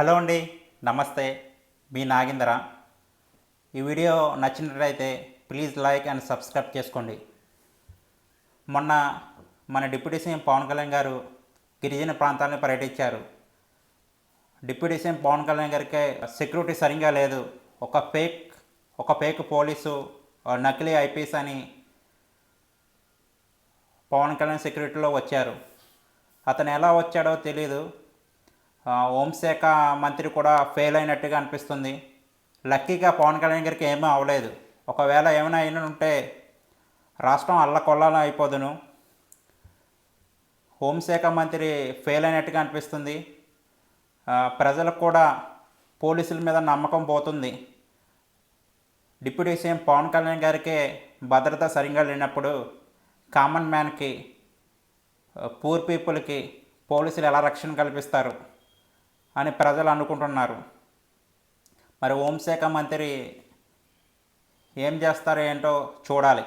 Hello అండి నమస్తే. మీ నాగేంద్ర. ఈ వీడియో నచ్చినట్లయితే ప్లీజ్ లైక్ అండ్ సబ్స్క్రైబ్ చేసుకోండి. మొన్న మన డిప్యూటీ సీఎం పవన్ కళ్యాణ్ గారు గిరిజన ప్రాంతాలను పర్యటించారు. డిప్యూటీ సీఎం పవన్ కళ్యాణ్ గారికి సెక్యూరిటీ సరిగ్గా లేదు. ఒక ఫేక్ ఒక ఫేక్ పోలీసు నకిలీ ఐపీఎస్ అని పవన్ కళ్యాణ్ సెక్యూరిటీలో వచ్చారు. అతను ఎలా వచ్చాడో తెలియదు హోంశాఖ మంత్రి కూడా ఫెయిల్ అయినట్టుగా అనిపిస్తుంది. లక్కీగా పవన్ కళ్యాణ్ గారికి ఏమీ అవ్వలేదు. ఒకవేళ ఏమైనా అయిన ఉంటే రాష్ట్రం అల్లకొల్లాల అయిపోదును. హోంశాఖ మంత్రి ఫెయిల్ అయినట్టుగా అనిపిస్తుంది. ప్రజలకు కూడా పోలీసుల మీద నమ్మకం పోతుంది. డిప్యూటీ సీఎం పవన్ కళ్యాణ్ గారికి భద్రత సరిగ్గా లేనప్పుడు కామన్ మ్యాన్కి పూర్ పీపుల్కి పోలీసులు ఎలా రక్షణ కల్పిస్తారు? అని ప్రజలు అనుకుంటున్నారు. మరి హోంశాఖ మంత్రి ఏం చేస్తారో ఏంటో చూడాలి.